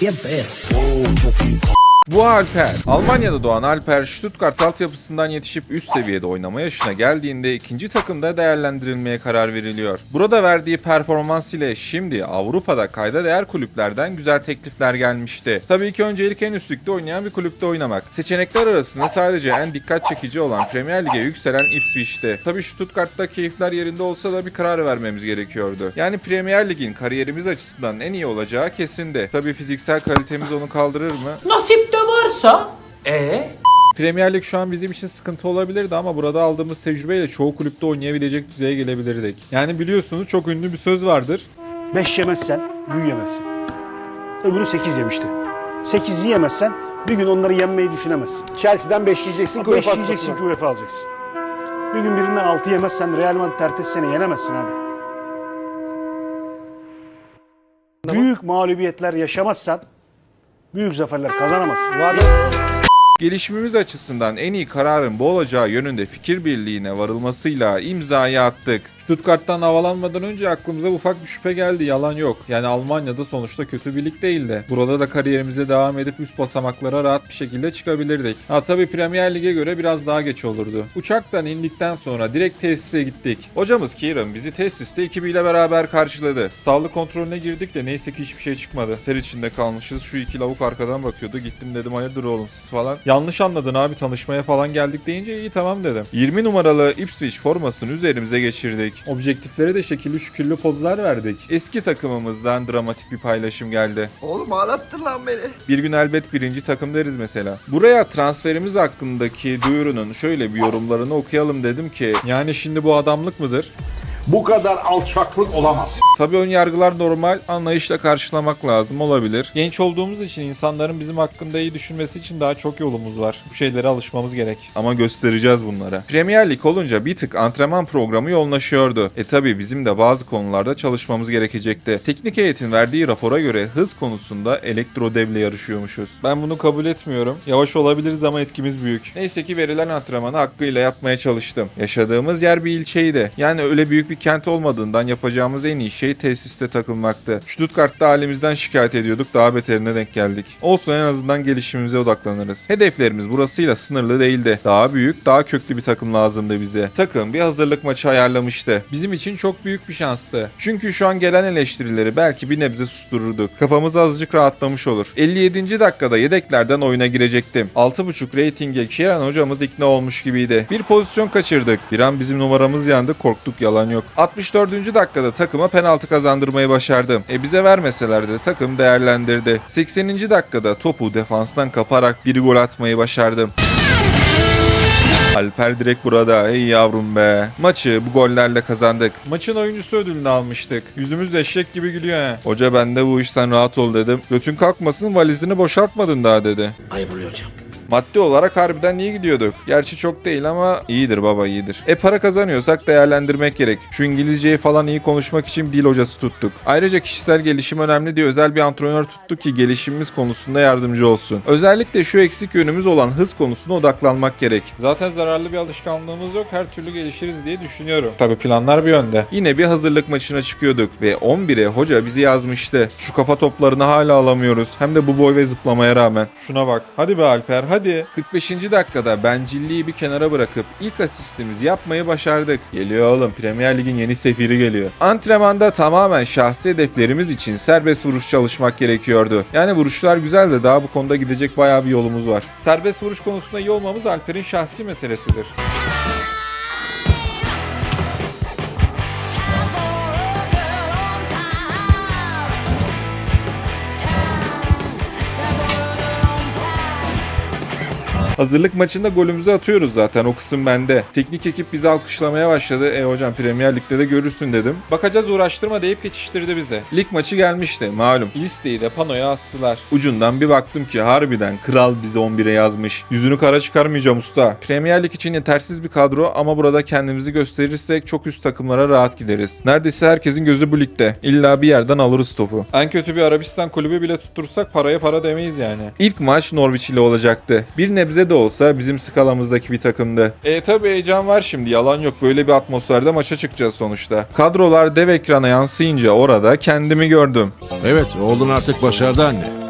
Bien oh, pedo. Bu Alper. Almanya'da doğan Alper, Stuttgart altyapısından yetişip üst seviyede oynama yaşına geldiğinde ikinci takımda değerlendirilmeye karar veriliyor. Burada verdiği performans ile şimdi Avrupa'da kayda değer kulüplerden güzel teklifler gelmişti. Tabii ki öncelik en üst ligde oynayan bir kulüpte oynamak. Seçenekler arasında sadece en dikkat çekici olan Premier Lig'e yükselen Ipswich'ti. Tabii Stuttgart'ta keyifler yerinde olsa da bir karar vermemiz gerekiyordu. Yani Premier Lig'in kariyerimiz açısından en iyi olacağı kesindi. Tabii fiziksel kalitemiz onu kaldırır mı? Nasip de varsa. E Premier Lig şu an bizim için sıkıntı olabilirdi ama burada aldığımız tecrübeyle çoğu kulüpte oynayabilecek düzeye gelebilirdik. Yani biliyorsunuz çok ünlü bir söz vardır. 5 yemezsen büyüyemezsin. Öbürü 8 yemişti. 8 yiyemezsen bir gün onları yenmeyi düşünemezsin. Chelsea'den 5 yiyeceksin ki 5 UEFA yiyeceksin kupasına. ki UEFA alacaksın. Bir gün birinden 6 yemezsen Real Madrid ertesi sene yenemezsin abi. Büyük mağlubiyetler yaşamazsan büyük zaferler kazanamazsın. Gelişimimiz açısından en iyi kararın bu olacağı yönünde fikir birliğine varılmasıyla imzayı attık. Stuttgart'tan havalanmadan önce aklımıza ufak bir şüphe geldi yalan yok. Yani Almanya'da sonuçta kötü bir lig değildi. Burada da kariyerimize devam edip üst basamaklara rahat bir şekilde çıkabilirdik. Ha tabi Premier Lig'e göre biraz daha geç olurdu. Uçaktan indikten sonra direkt tesise gittik. Hocamız Kieran bizi tesiste ekibiyle beraber karşıladı. Sağlık kontrolüne girdik de neyse ki hiçbir şey çıkmadı. Ter içinde kalmışız. Şu iki lavuk arkadan bakıyordu. Gittim dedim hayırdır oğlum siz falan. Yanlış anladın abi tanışmaya falan geldik deyince iyi tamam dedim. 20 numaralı Ipswich formasını üzerimize geçirdik. Objektiflere de şekilli şükürlü pozlar verdik. Eski takımımızdan dramatik bir paylaşım geldi. Oğlum ağlattın lan beni. Bir gün elbet birinci takım deriz mesela. Buraya transferimiz hakkındaki duyurunun şöyle bir yorumlarını okuyalım dedim ki yani şimdi bu adamlık mıdır? Bu kadar alçaklık olamaz. Tabii ön yargılar normal, anlayışla karşılamak lazım olabilir. Genç olduğumuz için insanların bizim hakkında iyi düşünmesi için daha çok yolumuz var. Bu şeylere alışmamız gerek. Ama göstereceğiz bunlara. Premier Lig olunca bir tık antrenman programı yoğunlaşıyordu. E tabii bizim de bazı konularda çalışmamız gerekecekti. Teknik heyetin verdiği rapora göre hız konusunda elektro devle yarışıyormuşuz. Ben bunu kabul etmiyorum. Yavaş olabiliriz ama etkimiz büyük. Neyse ki verilen antrenmanı hakkıyla yapmaya çalıştım. Yaşadığımız yer bir ilçeydi. Yani öyle büyük bir kent olmadığından yapacağımız en iyi şey tesiste takılmaktı. Stuttgart'ta halimizden şikayet ediyorduk daha beterine denk geldik. Olsun en azından gelişimimize odaklanırız. Hedeflerimiz burasıyla sınırlı değildi. Daha büyük, daha köklü bir takım lazımdı bize. Takım bir hazırlık maçı ayarlamıştı. Bizim için çok büyük bir şanstı. Çünkü şu an gelen eleştirileri belki bir nebze sustururduk. Kafamız azıcık rahatlamış olur. 57. dakikada yedeklerden oyuna girecektim. 6.5 reytinge Kieran hocamız ikna olmuş gibiydi. Bir pozisyon kaçırdık. Bir an bizim numaramız yandı korktuk yalan yok. 64. dakikada takıma penaltı kazandırmayı başardım. E bize vermeseler de takım değerlendirdi. 80. dakikada topu defanstan kaparak bir gol atmayı başardım. Alper direkt burada. Ey yavrum be. Maçı bu gollerle kazandık. Maçın oyuncusu ödülünü almıştık. Yüzümüz de eşek gibi gülüyor he. Hoca ben de bu işten rahat ol dedim. Götün kalkmasın valizini boşaltmadın daha dedi. Ayıp oluyor hocam. Maddi olarak harbiden iyi gidiyorduk. Gerçi çok değil ama iyidir baba iyidir. E para kazanıyorsak değerlendirmek gerek. Şu İngilizceyi falan iyi konuşmak için dil hocası tuttuk. Ayrıca kişisel gelişim önemli diye özel bir antrenör tuttuk ki gelişimimiz konusunda yardımcı olsun. Özellikle şu eksik yönümüz olan hız konusuna odaklanmak gerek. Zaten zararlı bir alışkanlığımız yok. Her türlü gelişiriz diye düşünüyorum. Tabi planlar bir yönde. Yine bir hazırlık maçına çıkıyorduk ve 11'e hoca bizi yazmıştı. Şu kafa toplarını hala alamıyoruz. Hem de bu boy ve zıplamaya rağmen. Şuna bak. Hadi be Alper hadi. 45. dakikada bencilliği bir kenara bırakıp ilk asistimizi yapmayı başardık. Geliyor oğlum. Premier Lig'in yeni sefiri geliyor. Antrenmanda tamamen şahsi hedeflerimiz için serbest vuruş çalışmak gerekiyordu. Yani vuruşlar güzel de daha bu konuda gidecek bayağı bir yolumuz var. Serbest vuruş konusunda iyi olmamız Alper'in şahsi meselesidir. Hazırlık maçında golümüzü atıyoruz zaten o kısım bende. Teknik ekip bizi alkışlamaya başladı. E hocam Premier Lig'de de görürsün dedim. Bakacağız uğraştırma deyip geçiştirdi bize. Lig maçı gelmişti malum. Listeyi de panoya astılar. Ucundan bir baktım ki harbiden kral bizi 11'e yazmış. Yüzünü kara çıkarmayacağım usta. Premier Lig için yetersiz bir kadro ama burada kendimizi gösterirsek çok üst takımlara rahat gideriz. Neredeyse herkesin gözü bu ligde. İlla bir yerden alırız topu. En kötü bir Arabistan kulübü bile tuttursak paraya para demeyiz yani. İlk maç Norwich ile olacaktı. Bir nebze de olsa bizim skalamızdaki bir takımdı. E tabi heyecan var şimdi yalan yok böyle bir atmosferde maça çıkacağız sonuçta. Kadrolar dev ekrana yansıyınca orada kendimi gördüm. Evet oğlun artık başardı anne.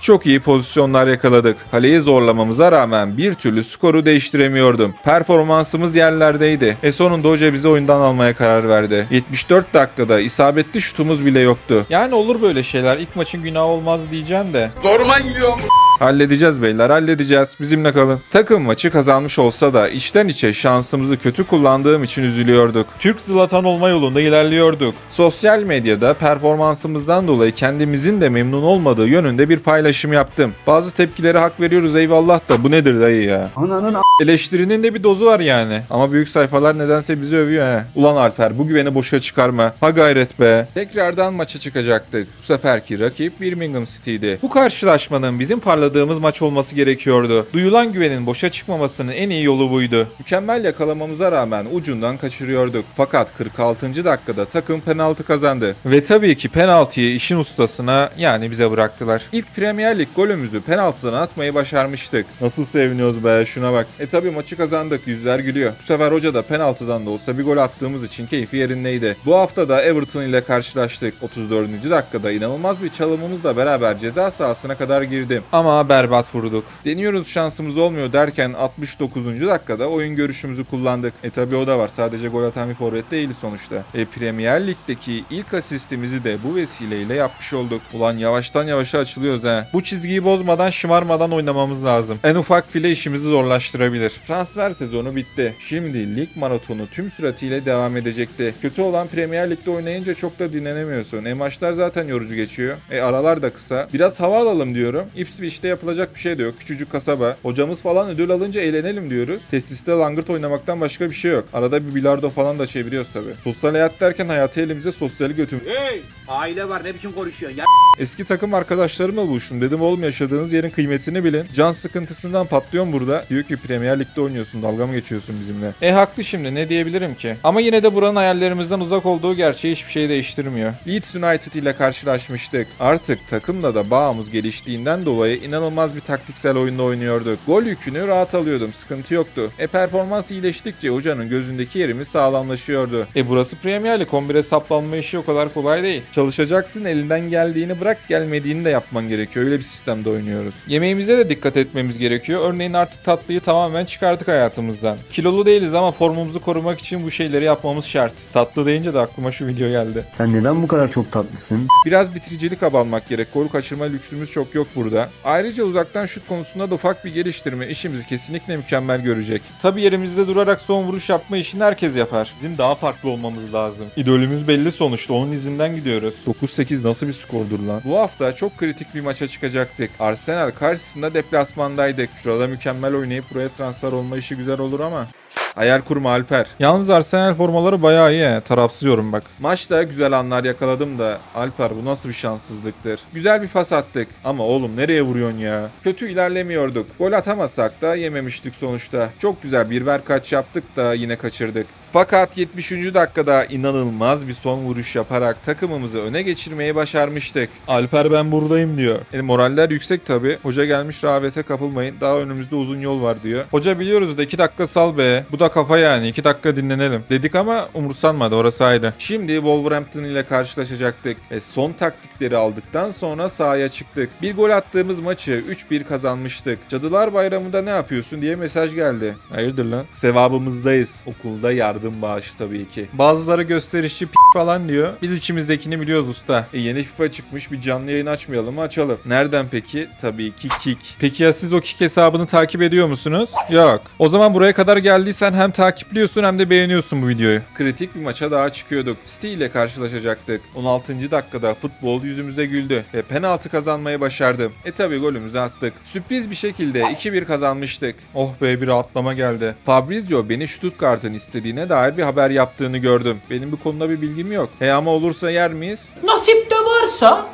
Çok iyi pozisyonlar yakaladık. Kaleyi zorlamamıza rağmen bir türlü skoru değiştiremiyordum. Performansımız yerlerdeydi. E sonunda hoca bizi oyundan almaya karar verdi. 74 dakikada isabetli şutumuz bile yoktu. Yani olur böyle şeyler. İlk maçın günahı olmaz diyeceğim de. Zoruma gidiyor. Halledeceğiz beyler halledeceğiz. Bizimle kalın. Takım maçı kazanmış olsa da içten içe şansımızı kötü kullandığım için üzülüyorduk. Türk Zlatan olma yolunda ilerliyorduk. Sosyal medyada performansımızdan dolayı kendimizin de memnun olmadığı yönünde bir paylaşım yaptım. Bazı tepkilere hak veriyoruz eyvallah da bu nedir dayı ya? Ananın Eleştirinin de bir dozu var yani. Ama büyük sayfalar nedense bizi övüyor he. Ulan Alper bu güveni boşa çıkarma. Ha gayret be. Tekrardan maça çıkacaktık. Bu seferki rakip Birmingham City'ydi. Bu karşılaşmanın bizim parladığımız maç olması gerekiyordu. Duyulan güvenin boşa çıkmamasının en iyi yolu buydu. Mükemmel yakalamamıza rağmen ucundan kaçırıyorduk. Fakat 46. dakikada takım penaltı kazandı. Ve tabii ki penaltıyı işin ustasına yani bize bıraktılar. İlk Premier Lig golümüzü penaltıdan atmayı başarmıştık. Nasıl seviniyoruz be şuna bak. E tabii maçı kazandık yüzler gülüyor. Bu sefer hoca da penaltıdan da olsa bir gol attığımız için keyfi yerindeydi. Bu hafta da Everton ile karşılaştık. 34. dakikada inanılmaz bir çalımımızla beraber ceza sahasına kadar girdim. Ama berbat vurduk. Deniyoruz şansımız olmuyor derken 69. dakikada oyun görüşümüzü kullandık. E tabi o da var. Sadece gol atan bir forvet değil sonuçta. E Premier Lig'deki ilk asistimizi de bu vesileyle yapmış olduk. Ulan yavaştan yavaşa açılıyoruz ha. Bu çizgiyi bozmadan şımarmadan oynamamız lazım. En ufak file işimizi zorlaştırabilir. Transfer sezonu bitti. Şimdi lig maratonu tüm süratiyle devam edecekti. Kötü olan Premier Lig'de oynayınca çok da dinlenemiyorsun. E maçlar zaten yorucu geçiyor. E aralar da kısa. Biraz hava alalım diyorum. Ipswich'te yapılacak bir şey de yok. Küçücük kasaba. Hocamız falan ödül alınca eğlenelim diyoruz. Tesiste langırt oynamaktan başka bir şey yok. Arada bir bilardo falan da çeviriyoruz tabi. Sosyal hayat derken hayatı elimize sosyali götüm. Hey! Aile var ne biçim konuşuyorsun ya? Eski takım arkadaşlarımla buluştum. Dedim oğlum yaşadığınız yerin kıymetini bilin. Can sıkıntısından patlıyorum burada. Diyor ki Premier Lig'de oynuyorsun. Dalga mı geçiyorsun bizimle? E haklı şimdi ne diyebilirim ki? Ama yine de buranın hayallerimizden uzak olduğu gerçeği hiçbir şey değiştirmiyor. Leeds United ile karşılaşmıştık. Artık takımla da bağımız geliştiğinden dolayı inanılmaz bir taktiksel oyunda oynuyorduk. Gol yükünü rahat alıyordum. Sıkıntı yoktu. E performans iyileştikçe hocanın gözündeki yerimiz sağlamlaşıyordu. E burası Premier Lig. 11'e saplanma işi o kadar kolay değil. Çalışacaksın elinden geldiğini bırak gelmediğini de yapman gerekiyor. Öyle bir sistemde oynuyoruz. Yemeğimize de dikkat etmemiz gerekiyor. Örneğin artık tatlıyı tamamen çıkardık hayatımızdan. Kilolu değiliz ama formumuzu korumak için bu şeyleri yapmamız şart. Tatlı deyince de aklıma şu video geldi. Sen neden bu kadar çok tatlısın? Biraz bitiricilik abanmak gerek. Gol kaçırma lüksümüz çok yok burada. Ayrıca uzaktan şut konusunda da ufak bir geliştirme işimizi kesinlikle mükemmel görecek. Tabi yerimizde durarak son vuruş yapma işini herkes yapar. Bizim daha farklı olmamız lazım. İdolümüz belli sonuçta onun izinden gidiyoruz. 9-8 nasıl bir skordur lan? Bu hafta çok kritik bir maça çıkacaktık. Arsenal karşısında deplasmandaydık. Şurada mükemmel oynayıp buraya transfer olma işi güzel olur ama Hayal kurma Alper. Yalnız Arsenal formaları bayağı iyi he. Tarafsız yorum bak. Maçta güzel anlar yakaladım da Alper bu nasıl bir şanssızlıktır. Güzel bir pas attık ama oğlum nereye vuruyorsun ya? Kötü ilerlemiyorduk. Gol atamasak da yememiştik sonuçta. Çok güzel bir ver kaç yaptık da yine kaçırdık. Fakat 70. dakikada inanılmaz bir son vuruş yaparak takımımızı öne geçirmeyi başarmıştık. Alper ben buradayım diyor. E, moraller yüksek tabi. Hoca gelmiş rağbete kapılmayın. Daha önümüzde uzun yol var diyor. Hoca biliyoruz da 2 dakika sal be. Bu da kafa yani 2 dakika dinlenelim. Dedik ama umursanmadı orası ayrı. Şimdi Wolverhampton ile karşılaşacaktık. Ve son taktikleri aldıktan sonra sahaya çıktık. Bir gol attığımız maçı 3-1 kazanmıştık. Cadılar Bayramı'nda ne yapıyorsun diye mesaj geldi. Hayırdır lan? Sevabımızdayız. Okulda yardım bağışı tabii ki. Bazıları gösterişçi p falan diyor. Biz içimizdekini biliyoruz usta. E yeni FIFA çıkmış bir canlı yayın açmayalım mı? Açalım. Nereden peki? Tabii ki Kik. Peki ya siz o Kik hesabını takip ediyor musunuz? Yok. O zaman buraya kadar geldiysen hem takipliyorsun hem de beğeniyorsun bu videoyu. Kritik bir maça daha çıkıyorduk. City ile karşılaşacaktık. 16. dakikada futbol yüzümüze güldü ve penaltı kazanmayı başardım. E tabi golümüzü attık. Sürpriz bir şekilde 2-1 kazanmıştık. Oh be bir rahatlama geldi. Fabrizio beni Stuttgart'ın istediğine dair bir haber yaptığını gördüm. Benim bu konuda bir bilgim yok. He ama olursa yer miyiz? Nasip de varsa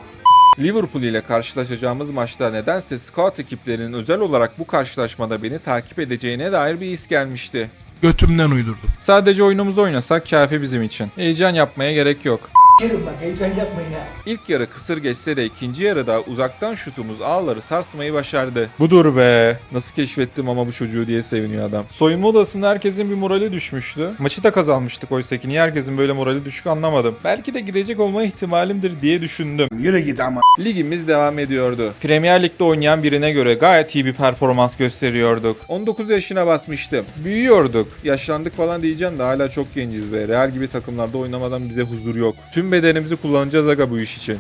Liverpool ile karşılaşacağımız maçta nedense scout ekiplerinin özel olarak bu karşılaşmada beni takip edeceğine dair bir his gelmişti. Götümden uydurdum. Sadece oyunumuzu oynasak kafi bizim için. Heyecan yapmaya gerek yok. İlk yarı kısır geçse de ikinci yarıda uzaktan şutumuz ağları sarsmayı başardı. Budur be. Nasıl keşfettim ama bu çocuğu diye seviniyor adam. Soyunma odasında herkesin bir morali düşmüştü. Maçı da kazanmıştık oysa ki niye herkesin böyle morali düşük anlamadım. Belki de gidecek olma ihtimalimdir diye düşündüm. Yürü git ama. Ligimiz devam ediyordu. Premier Lig'de oynayan birine göre gayet iyi bir performans gösteriyorduk. 19 yaşına basmıştım. Büyüyorduk. Yaşlandık falan diyeceğim de hala çok genciz ve Real gibi takımlarda oynamadan bize huzur yok. Tüm bedenimizi kullanacağız aga bu iş için.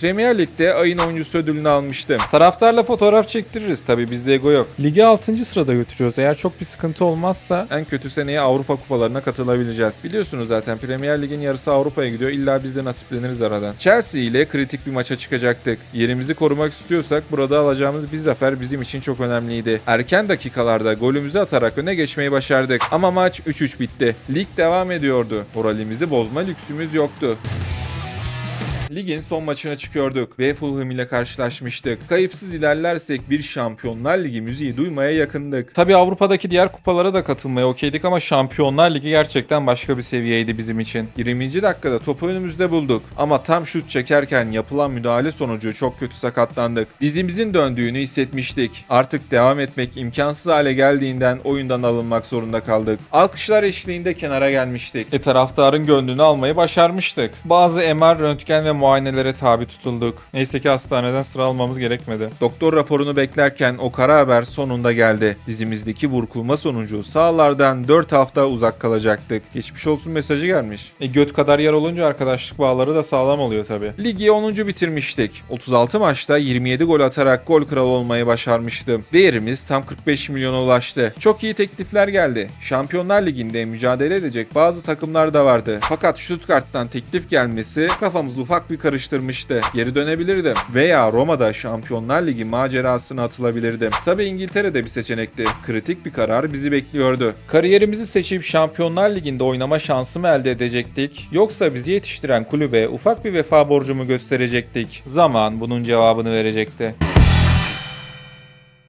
Premier Lig'de ayın oyuncusu ödülünü almıştım. Taraftarla fotoğraf çektiririz tabi bizde ego yok. Ligi 6. sırada götürüyoruz. Eğer çok bir sıkıntı olmazsa en kötü seneye Avrupa kupalarına katılabileceğiz. Biliyorsunuz zaten Premier Lig'in yarısı Avrupa'ya gidiyor. İlla biz de nasipleniriz aradan. Chelsea ile kritik bir maça çıkacaktık. Yerimizi korumak istiyorsak burada alacağımız bir zafer bizim için çok önemliydi. Erken dakikalarda golümüzü atarak öne geçmeyi başardık. Ama maç 3-3 bitti. Lig devam ediyordu. Moralimizi bozma lüksümüz yoktu. Ligin son maçına çıkıyorduk ve Fulham ile karşılaşmıştık. Kayıpsız ilerlersek bir Şampiyonlar Ligi müziği duymaya yakındık. Tabi Avrupa'daki diğer kupalara da katılmaya okeydik ama Şampiyonlar Ligi gerçekten başka bir seviyeydi bizim için. 20. dakikada topu önümüzde bulduk ama tam şut çekerken yapılan müdahale sonucu çok kötü sakatlandık. Dizimizin döndüğünü hissetmiştik. Artık devam etmek imkansız hale geldiğinden oyundan alınmak zorunda kaldık. Alkışlar eşliğinde kenara gelmiştik. E taraftarın gönlünü almayı başarmıştık. Bazı MR, röntgen ve muayenelere tabi tutulduk. Neyse ki hastaneden sıra almamız gerekmedi. Doktor raporunu beklerken o kara haber sonunda geldi. Dizimizdeki burkulma sonucu sahalardan 4 hafta uzak kalacaktık. Geçmiş olsun mesajı gelmiş. E göt kadar yer olunca arkadaşlık bağları da sağlam oluyor tabi. Ligi 10. bitirmiştik. 36 maçta 27 gol atarak gol kralı olmayı başarmıştım. Değerimiz tam 45 milyona ulaştı. Çok iyi teklifler geldi. Şampiyonlar Ligi'nde mücadele edecek bazı takımlar da vardı. Fakat Stuttgart'tan teklif gelmesi kafamızı ufak bir karıştırmıştı. Geri dönebilirdim. Veya Roma'da Şampiyonlar Ligi macerasına atılabilirdim. Tabi İngiltere'de bir seçenekti. Kritik bir karar bizi bekliyordu. Kariyerimizi seçip Şampiyonlar Ligi'nde oynama şansı mı elde edecektik? Yoksa bizi yetiştiren kulübe ufak bir vefa borcumu gösterecektik? Zaman bunun cevabını verecekti.